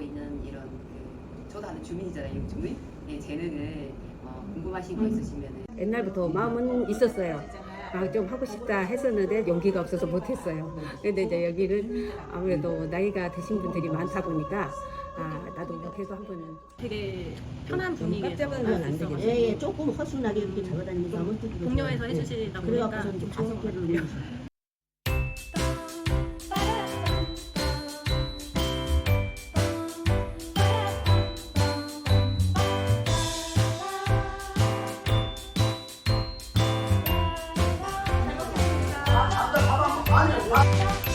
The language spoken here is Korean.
있는 이런 그 저도 아는 주민이잖아요, 이 주민. 예, 재능을 어, 궁금하신 거 음. 있으시면은 옛날부터 마음은 있었어요. 아, 좀 하고 싶다 했었는데 용기가 없어서 못했어요. 근데 이제 여기는 아무래도 나이가 드신 분들이 많다 보니까 아, 나도 못해도 한 번은 되게 편한 좀 분위기에서 깜짝은 안 할수. 있어가지고 예, 예, 조금 허술하게 이렇게 잡아다니니까 너무 뜻이 동료에서 해주시다 보니까 그래갖고서 이제 좀 다섯 좋은 것 개를 같아요. 올리셨어요. 아니 I'm